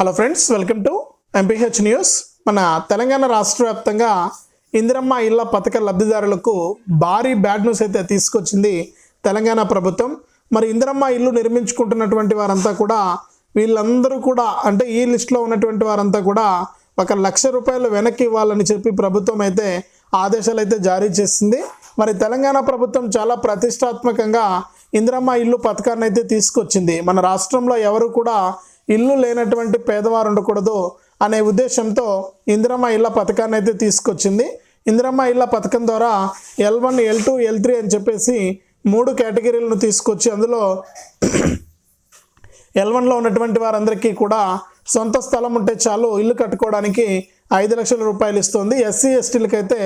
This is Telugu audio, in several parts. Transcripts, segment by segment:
Hello friends welcome to MPH news మన తెలంగాణ రాష్ట్ర వ్యాప్తంగా ఇందిరమ్మ ఇళ్ళ పథక లబ్ధిదారులకు భారీ బ్యాడ్ న్యూస్ అయితే తీసుకొచ్చింది తెలంగాణ ప్రభుత్వం. మరి ఇందిరమ్మ ఇల్లు నిర్మించుకుంటున్నటువంటి వారంతా కూడా వీళ్ళందరూ కూడా అంటే ఈ లిస్టులో ఉన్నటువంటి వారంతా కూడా ఒక లక్ష రూపాయలు వెనక్కి ఇవ్వాలని చెప్పి ప్రభుత్వం అయితే ఆదేశాలు అయితే జారీ చేసింది. మరి తెలంగాణ ప్రభుత్వం చాలా ప్రతిష్టాత్మకంగా ఇందిరమ్మ ఇల్లు పథకాన్ని అయితే తీసుకొచ్చింది. మన రాష్ట్రంలో ఎవరు కూడా ఇల్లు లేనటువంటి పేదవారు ఉండకూడదు అనే ఉద్దేశంతో ఇందిరమ్మ ఇళ్ళ పథకాన్ని అయితే తీసుకొచ్చింది. ఇందిరమ్మ ఇళ్ళ పథకం ద్వారా L one L two L three అని చెప్పేసి మూడు కేటగిరీలను తీసుకొచ్చి అందులో ఎల్ వన్లో ఉన్నటువంటి వారందరికీ కూడా సొంత స్థలం ఉంటే చాలు ఇల్లు కట్టుకోవడానికి ఐదు లక్షల రూపాయలు ఇస్తుంది. ఎస్సీ ఎస్టీలకైతే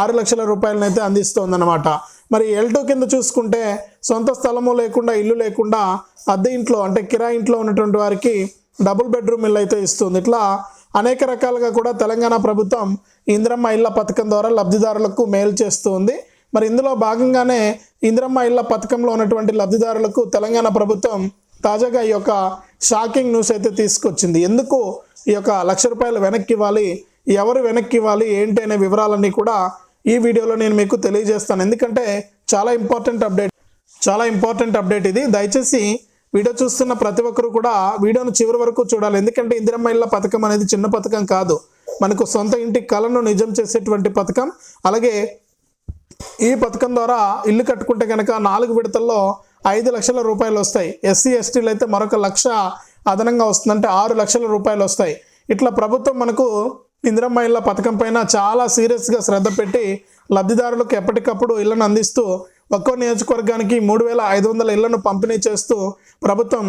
ఆరు లక్షల రూపాయలనైతే అయితే అందిస్తుంది అనమాట మరి ఎల్ టూ కింద చూసుకుంటే సొంత స్థలము లేకుండా ఇల్లు లేకుండా అద్దె ఇంట్లో అంటే కిరాయి ఇంట్లో ఉన్నటువంటి వారికి డబుల్ బెడ్రూమ్ ఇల్లు అయితే ఇస్తుంది. ఇట్లా అనేక రకాలుగా కూడా తెలంగాణ ప్రభుత్వం ఇందిరమ్మ ఇళ్ళ పథకం ద్వారా లబ్ధిదారులకు మేలు చేస్తుంది. మరి ఇందులో భాగంగానే ఇందిరమ్మ ఇళ్ళ పథకంలో ఉన్నటువంటి లబ్ధిదారులకు తెలంగాణ ప్రభుత్వం తాజాగా ఈ యొక్క షాకింగ్ న్యూస్ అయితే తీసుకొచ్చింది. ఎందుకు ఈ యొక్క లక్ష రూపాయలు వెనక్కి ఇవ్వాలి? ఎవరు వెనక్కి ఇవ్వాలి ఏంటి అనే వివరాలన్నీ కూడా ఈ వీడియోలో నేను మీకు తెలియజేస్తాను. ఎందుకంటే చాలా ఇంపార్టెంట్ అప్డేట్ చాలా ఇంపార్టెంట్ అప్డేట్ ఇది. దయచేసి వీడియో చూస్తున్న ప్రతి ఒక్కరు కూడా వీడియోను చివరి వరకు చూడాలి. ఎందుకంటే ఇందిరమ్మ ఇళ్ళ పథకం అనేది చిన్న పథకం కాదు. మనకు సొంత ఇంటి కళను నిజం చేసేటువంటి పథకం. అలాగే ఈ పథకం ద్వారా ఇల్లు కట్టుకుంటే కనుక నాలుగు విడతల్లో ఐదు లక్షల రూపాయలు వస్తాయి. ఎస్సీ ఎస్టీలు అయితే మరొక లక్ష అదనంగా వస్తుందంటే ఆరు లక్షల రూపాయలు వస్తాయి. ఇట్లా ప్రభుత్వం మనకు ఇందిరమ్మ ఇళ్ళ పథకం పైన చాలా సీరియస్గా శ్రద్ధ పెట్టి లబ్ధిదారులకు ఎప్పటికప్పుడు ఇళ్ళను అందిస్తూ ఒక్కో నియోజకవర్గానికి మూడు వేల ఐదు వందల ఇళ్ళను పంపిణీ చేస్తూ ప్రభుత్వం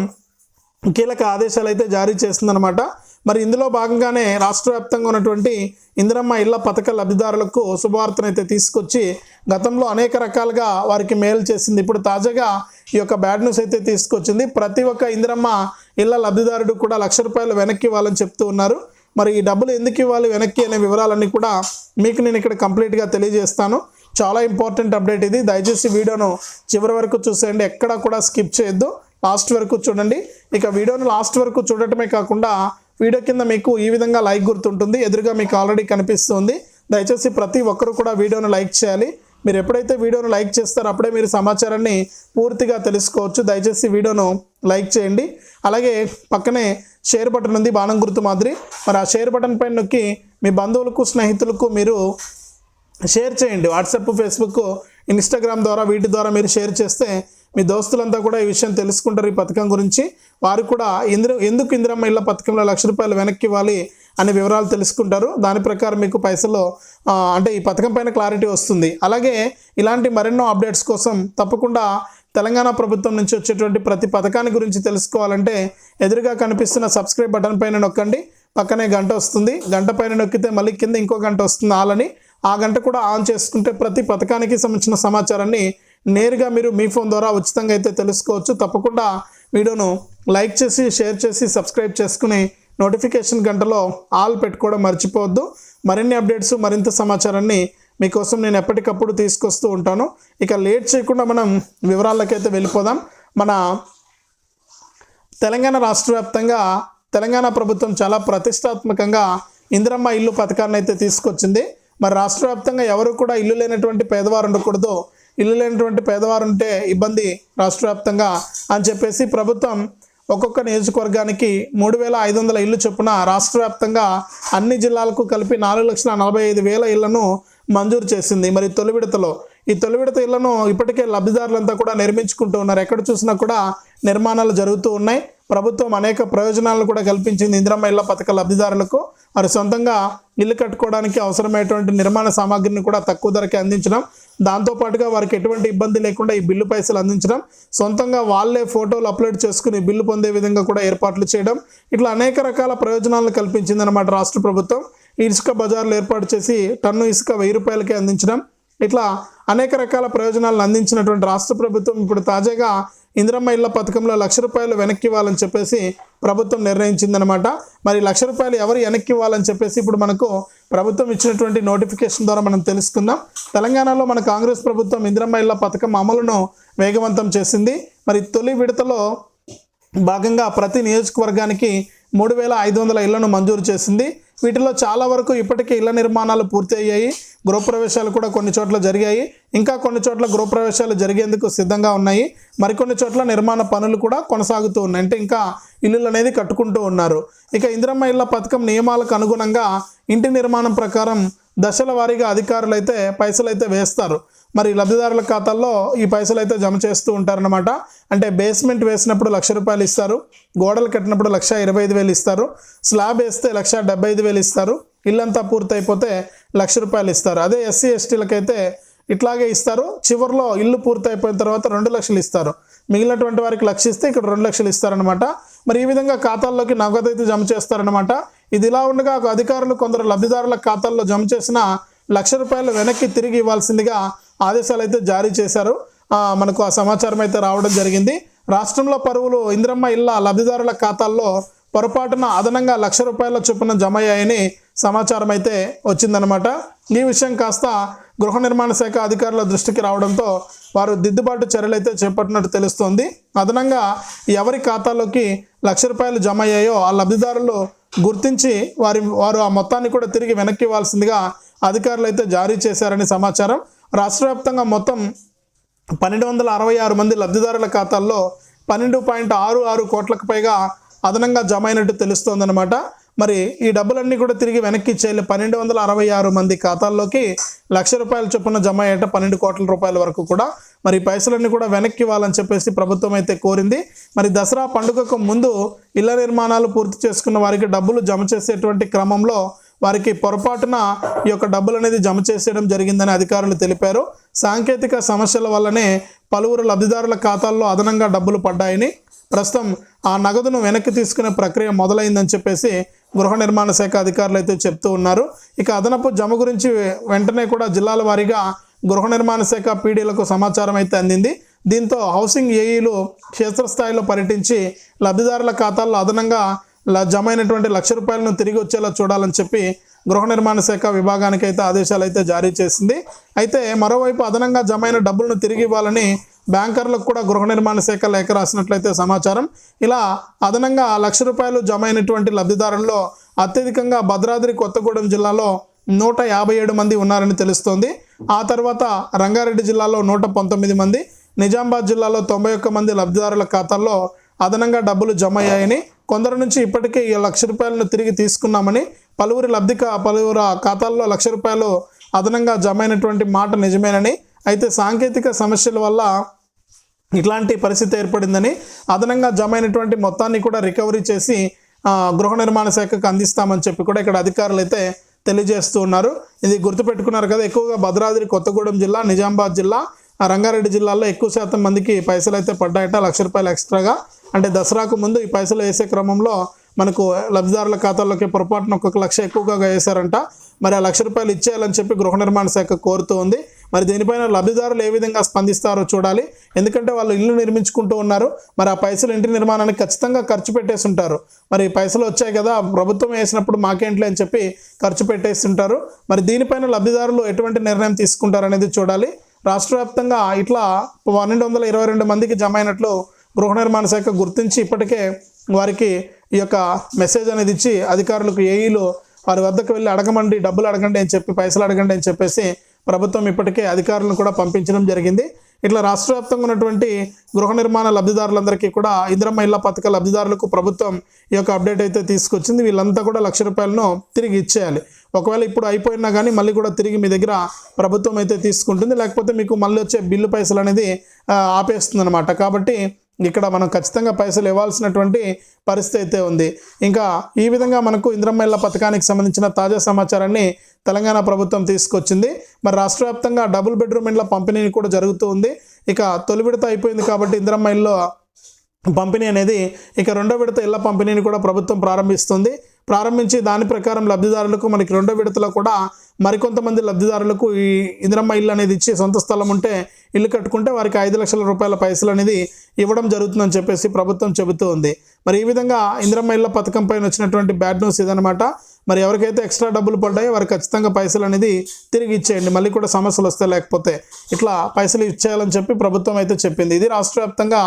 కీలక ఆదేశాలు అయితే జారీ చేస్తుందన్నమాట. మరి ఇందులో భాగంగానే రాష్ట్ర వ్యాప్తంగా ఉన్నటువంటి ఇందిరమ్మ ఇళ్ళ పథక లబ్ధిదారులకు శుభవార్తను అయితే తీసుకొచ్చి గతంలో అనేక రకాలుగా వారికి మేలు చేసింది. ఇప్పుడు తాజాగా ఈ యొక్క బ్యాడ్ న్యూస్ అయితే తీసుకొచ్చింది. ప్రతి ఒక్క ఇందిరమ్మ ఇళ్ళ లబ్ధిదారుడు కూడా లక్ష రూపాయలు వెనక్కి ఇవ్వాలని చెప్తూ ఉన్నారు. మరి ఈ డబ్బులు ఎందుకు ఇవ్వాలి వెనక్కి అనే వివరాలన్నీ కూడా మీకు నేను ఇక్కడ కంప్లీట్గా తెలియజేస్తాను. చాలా ఇంపార్టెంట్ అప్డేట్ ఇది. దయచేసి వీడియోను చివరి వరకు చూసేయండి. ఎక్కడా కూడా స్కిప్ చేయొద్దు. లాస్ట్ వరకు చూడండి. ఇక వీడియోను లాస్ట్ వరకు చూడటమే కాకుండా వీడియో కింద మీకు ఈ విధంగా లైక్ గుర్తుంటుంది. ఎదురుగా మీకు ఆల్రెడీ కనిపిస్తుంది. దయచేసి ప్రతి ఒక్కరు కూడా వీడియోను లైక్ చేయాలి. మీరు ఎప్పుడైతే వీడియోను లైక్ చేస్తారో అప్పుడే మీరు సమాచారాన్ని పూర్తిగా తెలుసుకోవచ్చు. దయచేసి వీడియోను లైక్ చేయండి. అలాగే పక్కనే షేర్ బటన్ ఉంది బాణం గుర్తు మాదిరి. మరి ఆ షేర్ బటన్ పైన నొక్కి మీ బంధువులకు స్నేహితులకు మీరు షేర్ చేయండి. వాట్సాప్ ఫేస్బుక్ ఇన్స్టాగ్రామ్ ద్వారా వీటి ద్వారా మీరు షేర్ చేస్తే మీ దోస్తులంతా కూడా ఈ విషయం తెలుసుకుంటారు ఈ పథకం గురించి. వారు కూడా ఇంద్ర ఎందుకు ఇందిరమ్మ ఇళ్ళ పథకంలో లక్ష రూపాయలు వెనక్కి ఇవ్వాలి? అనే వివరాలు తెలుసుకుంటారు. దాని ప్రకారం మీకు పైసలు అంటే ఈ పథకం పైన క్లారిటీ వస్తుంది. అలాగే ఇలాంటి మరెన్నో అప్డేట్స్ కోసం తప్పకుండా తెలంగాణ ప్రభుత్వం నుంచి వచ్చేటువంటి ప్రతి పథకాన్ని గురించి తెలుసుకోవాలంటే ఎదురుగా కనిపిస్తున్న సబ్స్క్రైబ్ బటన్ పైన నొక్కండి. పక్కనే గంట వస్తుంది. గంట పైన నొక్కితే మళ్ళీ కింద ఇంకో గంట వస్తుంది ఆలని ఆ గంట కూడా ఆన్ చేసుకుంటే ప్రతి పథకానికి సంబంధించిన సమాచారాన్ని నేరుగా మీరు మీ ఫోన్ ద్వారా ఉచితంగా అయితే తెలుసుకోవచ్చు. తప్పకుండా వీడియోను లైక్ చేసి షేర్ చేసి సబ్స్క్రైబ్ చేసుకుని నోటిఫికేషన్ గంటలో ఆల్ పెట్టుకోవడం మర్చిపోవద్దు. మరిన్ని అప్డేట్స్ మరింత సమాచారాన్ని మీకోసం నేను ఎప్పటికప్పుడు తీసుకొస్తూ ఉంటాను. ఇక లేట్ చేయకుండా మనం వివరాలకైతే వెళ్ళిపోదాం. మన తెలంగాణ రాష్ట్ర వ్యాప్తంగా తెలంగాణ ప్రభుత్వం చాలా ప్రతిష్టాత్మకంగా ఇందిరమ్మ ఇల్లు పథకాన్ని అయితే తీసుకొచ్చింది. మరి రాష్ట్ర వ్యాప్తంగా ఎవరు కూడా ఇల్లు లేనటువంటి పేదవారు ఉండకూడదు. ఇల్లు లేనటువంటి పేదవారు ఉంటే ఇబ్బంది రాష్ట్ర వ్యాప్తంగా అని చెప్పేసి ప్రభుత్వం ఒక్కొక్క నియోజకవర్గానికి మూడు వేల ఐదు వందల ఇల్లు చొప్పున రాష్ట్ర వ్యాప్తంగా అన్ని జిల్లాలకు కలిపి నాలుగు లక్షల నలభై ఐదు వేల ఇళ్ళను మంజూరు చేసింది. మరి తొలి విడతలో ఈ తొలి విడత ఇళ్ళను ఇప్పటికే లబ్ధిదారులంతా కూడా నిర్మించుకుంటూ ఉన్నారు. ఎక్కడ చూసినా కూడా నిర్మాణాలు జరుగుతూ ఉన్నాయి. ప్రభుత్వం అనేక ప్రయోజనాలను కూడా కల్పించింది. ఇందిరమ్మ ఇళ్ళ పథక లబ్ధిదారులకు వారు సొంతంగా ఇల్లు కట్టుకోవడానికి అవసరమైనటువంటి నిర్మాణ సామాగ్రిని కూడా తక్కువ ధరకే అందించడం. దాంతోపాటుగా వారికి ఎటువంటి ఇబ్బంది లేకుండా ఈ బిల్లు పైసలు అందించడం. సొంతంగా వాళ్ళే ఫోటోలు అప్లోడ్ చేసుకుని బిల్లు పొందే విధంగా కూడా ఏర్పాట్లు చేయడం. ఇట్లా అనేక రకాల ప్రయోజనాలను కల్పించిందన్నమాట రాష్ట్ర ప్రభుత్వం. ఈ ఇసుక బజార్లు ఏర్పాటు చేసి టన్ను ఇసుక వెయ్యి రూపాయలకే అందించడం. ఇట్లా అనేక రకాల ప్రయోజనాలను అందించినటువంటి రాష్ట్ర ప్రభుత్వం ఇప్పుడు తాజాగా ఇందిరమ్మ ఇళ్ళ పథకంలో లక్ష రూపాయలు వెనక్కి ఇవ్వాలని చెప్పేసి ప్రభుత్వం నిర్ణయించిందనమాట మరి లక్ష రూపాయలు ఎవరు వెనక్కి ఇవ్వాలని చెప్పేసి ఇప్పుడు మనకు ప్రభుత్వం ఇచ్చినటువంటి నోటిఫికేషన్ ద్వారా మనం తెలుసుకుందాం. తెలంగాణలో మన కాంగ్రెస్ ప్రభుత్వం ఇందిరమ్మ ఇళ్ళ పథకం అమలును వేగవంతం చేసింది. మరి తొలి విడతలో భాగంగా ప్రతి నియోజకవర్గానికి మూడు వేల ఐదు వందల ఇళ్ళను మంజూరు చేసింది. వీటిలో చాలా వరకు ఇప్పటికే ఇళ్ళ నిర్మాణాలు పూర్తి అయ్యాయి గృహప్రవేశాలు కూడా కొన్ని చోట్ల జరిగాయి. ఇంకా కొన్ని చోట్ల గృహప్రవేశాలు జరిగేందుకు సిద్ధంగా ఉన్నాయి. మరికొన్ని చోట్ల నిర్మాణ పనులు కూడా కొనసాగుతూ ఉన్నాయి. అంటే ఇంకా ఇల్లులు అనేది కట్టుకుంటూ ఉన్నారు. ఇక ఇందిరమ్మ ఇళ్ళ పథకం నియమాలకు అనుగుణంగా ఇంటి నిర్మాణం ప్రకారం దశల వారీగా అధికారులు అయితే పైసలు అయితే వేస్తారు. మరి లబ్ధిదారుల ఖాతాల్లో ఈ పైసలు అయితే జమ చేస్తూ ఉంటారనమాట అంటే బేస్మెంట్ వేసినప్పుడు లక్ష రూపాయలు ఇస్తారు. గోడలు కట్టినప్పుడు లక్ష ఇరవై ఐదు వేలు ఇస్తారు. స్లాబ్ వేస్తే లక్ష డెబ్బై ఐదు వేలు ఇస్తారు. ఇల్లంతా పూర్తయిపోతే లక్ష రూపాయలు ఇస్తారు. అదే ఎస్సీ ఎస్టీలకైతే ఇట్లాగే ఇస్తారు. చివరిలో ఇల్లు పూర్తయిపోయిన తర్వాత రెండు లక్షలు ఇస్తారు. మిగిలినటువంటి వారికి లక్ష ఇస్తే ఇక్కడ రెండు లక్షలు ఇస్తారనమాట మరి ఈ విధంగా ఖాతాల్లోకి నగదు అయితే జమ చేస్తారనమాట ఇది ఇలా ఉండగా ఒక అధికారులు కొందరు లబ్ధిదారుల ఖాతాల్లో జమ చేసిన లక్ష రూపాయలు వెనక్కి తిరిగి ఇవ్వాల్సిందిగా ఆదేశాలు అయితే జారీ చేశారు. మనకు ఆ సమాచారం అయితే రావడం జరిగింది. రాష్ట్రంలో పరువులు ఇంద్రమ్మ ఇళ్ళ లబ్ధిదారుల ఖాతాల్లో పొరపాటున అదనంగా లక్ష రూపాయల చొప్పున జమ అయ్యాయని సమాచారం అయితే వచ్చిందనమాట ఈ విషయం కాస్త గృహ నిర్మాణ శాఖ అధికారుల దృష్టికి రావడంతో వారు దిద్దుబాటు చర్యలు అయితే చేపట్టినట్టు తెలుస్తోంది. అదనంగా ఎవరి ఖాతాలోకి లక్ష రూపాయలు జమ అయ్యాయో ఆ లబ్ధిదారులు గుర్తించి వారి వారు ఆ మొత్తాన్ని కూడా తిరిగి వెనక్కి ఇవ్వాల్సిందిగా అధికారులు అయితే జారీ చేశారని సమాచారం. రాష్ట్ర వ్యాప్తంగా మొత్తం పన్నెండు వందల అరవై ఆరు మంది లబ్ధిదారుల ఖాతాల్లో పన్నెండు పాయింట్ ఆరు ఆరు కోట్లకు పైగా అదనంగా జమ అయినట్టు తెలుస్తోందనమాట మరి ఈ డబ్బులన్నీ కూడా తిరిగి వెనక్కి ఇచ్చేయాలి పన్నెండు వందల అరవై ఆరు మంది ఖాతాల్లోకి లక్ష రూపాయల చొప్పున జమ అయ్యేట పన్నెండు కోట్ల రూపాయల వరకు కూడా. మరి పైసలన్నీ కూడా వెనక్కి ఇవ్వాలని చెప్పేసి ప్రభుత్వం అయితే కోరింది. మరి దసరా పండుగకు ముందు ఇళ్ళ నిర్మాణాలు పూర్తి చేసుకున్న వారికి డబ్బులు జమ చేసేటువంటి క్రమంలో వారికి పొరపాటున ఈ యొక్క డబ్బులు అనేది జమ చేసేయడం జరిగిందని అధికారులు తెలిపారు. సాంకేతిక సమస్యల వల్లనే పలువురు లబ్ధిదారుల ఖాతాల్లో అదనంగా డబ్బులు పడ్డాయని ప్రస్తుతం ఆ నగదును వెనక్కి తీసుకునే ప్రక్రియ మొదలైందని చెప్పేసి గృహ నిర్మాణ శాఖ అధికారులు అయితే చెప్తూ ఉన్నారు. ఇక అదనపు జమ గురించి వెంటనే కూడా జిల్లాల వారీగా గృహ నిర్మాణ శాఖ పీడీలకు సమాచారం అయితే అందింది. దీంతో హౌసింగ్ ఏఈలు క్షేత్రస్థాయిలో పర్యటించి లబ్ధిదారుల ఖాతాల్లో అదనంగా ల- జమ అయినటువంటి లక్ష రూపాయలను తిరిగి వచ్చేలా చూడాలని చెప్పి గృహ నిర్మాణ శాఖ విభాగానికి అయితే ఆదేశాలు అయితే జారీ చేసింది. అయితే మరోవైపు అదనంగా జమైన డబ్బులను తిరిగి ఇవ్వాలని బ్యాంకర్లకు కూడా గృహ నిర్మాణ శాఖ లేఖ రాసినట్లయితే సమాచారం. ఇలా అదనంగా లక్ష రూపాయలు జమైనటువంటి లబ్ధిదారుల్లో అత్యధికంగా భద్రాద్రి కొత్తగూడెం జిల్లాలో నూట యాభై ఏడు మంది ఉన్నారని తెలుస్తోంది. ఆ తర్వాత రంగారెడ్డి జిల్లాలో నూట పంతొమ్మిది మంది నిజామాబాద్ జిల్లాలో తొంభై ఒక్క మంది లబ్ధిదారుల ఖాతాల్లో అదనంగా డబ్బులు జమ అయ్యాయని కొందరి నుంచి ఇప్పటికే ఈ లక్ష రూపాయలను తిరిగి తీసుకున్నామని పలువురి లబ్ధిక పలువురు ఖాతాల్లో లక్ష రూపాయలు అదనంగా జమ అయినటువంటి మాట నిజమేనని అయితే సాంకేతిక సమస్యల వల్ల ఇట్లాంటి పరిస్థితి ఏర్పడిందని అదనంగా జమ అయినటువంటి మొత్తాన్ని కూడా రికవరీ చేసి గృహ నిర్మాణ శాఖకు అందిస్తామని చెప్పి కూడా ఇక్కడ అధికారులు అయితే తెలియజేస్తూ ఉన్నారు. ఇది గుర్తుపెట్టుకున్నారు కదా ఎక్కువగా భద్రాద్రి కొత్తగూడెం జిల్లా నిజామాబాద్ జిల్లా ఆ రంగారెడ్డి జిల్లాలో ఎక్కువ శాతం మందికి పైసలు అయితే పడ్డాయట లక్ష రూపాయలు ఎక్స్ట్రాగా. అంటే దసరాకు ముందు ఈ పైసలు వేసే క్రమంలో మనకు లబ్ధిదారుల ఖాతాల్లోకి పొరపాటున ఒక్కొక్క లక్ష ఎక్కువగా వేశారంట. మరి ఆ లక్ష రూపాయలు ఇచ్చేయాలని చెప్పి గృహ నిర్మాణ శాఖ కోరుతూ ఉంది. మరి దీనిపైన లబ్ధిదారులు ఏ విధంగా స్పందిస్తారో చూడాలి. ఎందుకంటే వాళ్ళు ఇల్లు నిర్మించుకుంటూ ఉన్నారు. మరి ఆ పైసలు ఇంటి నిర్మాణానికి ఖచ్చితంగా ఖర్చు పెట్టేసి ఉంటారు మరి పైసలు వచ్చాయి కదా ప్రభుత్వం వేసినప్పుడు మాకేంట్లే అని చెప్పి ఖర్చు పెట్టేసి ఉంటారు మరి దీనిపైన లబ్ధిదారులు ఎటువంటి నిర్ణయం తీసుకుంటారు అనేది చూడాలి. రాష్ట్ర వ్యాప్తంగా ఇట్లా పన్నెండు వందల ఇరవై రెండు మందికి జమ అయినట్లు గృహ నిర్మాణ శాఖ గుర్తించి ఇప్పటికే వారికి ఈ యొక్క మెసేజ్ అనేది ఇచ్చి అధికారులకు ఏఈలు వారి వద్దకు వెళ్ళి అడగమండి డబ్బులు అడగండి అని చెప్పి పైసలు అడగండి అని చెప్పేసి ప్రభుత్వం ఇప్పటికే అధికారులను కూడా పంపించడం జరిగింది. ఇట్లా రాష్ట్ర వ్యాప్తంగా ఉన్నటువంటి గృహ నిర్మాణ లబ్ధిదారులందరికీ కూడా ఇందిరమ్మ ఇళ్ళ పథక లబ్ధిదారులకు ప్రభుత్వం ఈ యొక్క అప్డేట్ అయితే తీసుకొచ్చింది. వీళ్ళంతా కూడా లక్ష రూపాయలను తిరిగి ఇచ్చేయాలి. ఒకవేళ ఇప్పుడు అయిపోయినా కానీ మళ్ళీ కూడా తిరిగి మీ దగ్గర ప్రభుత్వం అయితే తీసుకుంటుంది. లేకపోతే మీకు మళ్ళీ వచ్చే బిల్లు పైసలు అనేది ఆపేస్తుంది అనమాట కాబట్టి ఇక్కడ మనం ఖచ్చితంగా పైసలు ఇవ్వాల్సినటువంటి పరిస్థితి అయితే ఉంది. ఇంకా ఈ విధంగా మనకు ఇంద్రమ్మ ఇళ్ళ పథకానికి సంబంధించిన తాజా సమాచారాన్ని తెలంగాణ ప్రభుత్వం తీసుకొచ్చింది. మరి రాష్ట్ర వ్యాప్తంగా డబుల్ బెడ్రూమ్ ఇండ్ల పంపిణీ కూడా జరుగుతూ ఉంది. ఇక తొలి విడత అయిపోయింది కాబట్టి ఇంద్రమ్మ ఇల్లు పంపిణీ అనేది ఇక రెండో విడత ఇళ్ళ పంపిణీని కూడా ప్రభుత్వం ప్రారంభిస్తుంది. ప్రారంభించి దాని ప్రకారం లబ్ధిదారులకు మనకి రెండో విడతలో కూడా మరికొంతమంది లబ్ధిదారులకు ఈ ఇందిరమ్మ ఇల్లు అనేది ఇచ్చి సొంత స్థలం ఉంటే ఇల్లు కట్టుకుంటే వారికి ఐదు లక్షల రూపాయల పైసలు అనేది ఇవ్వడం జరుగుతుందని చెప్పేసి ప్రభుత్వం చెబుతూ ఉంది. మరి ఈ విధంగా ఇందిరమ్మ ఇళ్ళ పథకం పైన వచ్చినటువంటి బ్యాడ్ న్యూస్ ఇదనమాట మరి ఎవరికైతే ఎక్స్ట్రా డబ్బులు పడ్డాయో వారికి ఖచ్చితంగా పైసలు అనేది తిరిగి ఇచ్చేయండి. మళ్ళీ కూడా సమస్యలు వస్తాయి లేకపోతే ఇట్లా పైసలు ఇచ్చేయాలని చెప్పి ప్రభుత్వం అయితే చెప్పింది. ఇది రాష్ట్ర వ్యాప్తంగా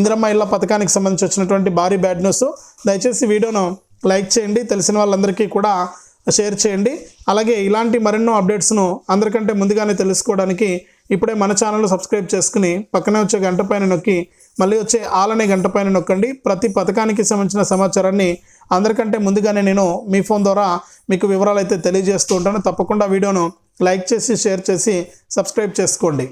ఇందిరమ్మ ఇళ్ళ పథకానికి సంబంధించి వచ్చినటువంటి భారీ బ్యాడ్ న్యూస్. దయచేసి వీడియోను లైక్ చేయండి తెలిసిన వాళ్ళందరికీ కూడా షేర్ చేయండి. అలాగే ఇలాంటి మరెన్నో అప్డేట్స్ను అందరికంటే ముందుగానే తెలుసుకోవడానికి ఇప్పుడే మన ఛానల్ సబ్స్క్రైబ్ చేసుకుని పక్కనే వచ్చే గంట పైన నొక్కి మళ్ళీ వచ్చే ఆలనే గంట పైన నొక్కండి. ప్రతి పథకానికి సంబంధించిన సమాచారాన్ని అందరికంటే ముందుగానే నేను మీ ఫోన్ ద్వారా మీకు వివరాలు అయితే తెలియజేస్తూ ఉంటాను. తప్పకుండా వీడియోను లైక్ చేసి షేర్ చేసి సబ్స్క్రైబ్ చేసుకోండి.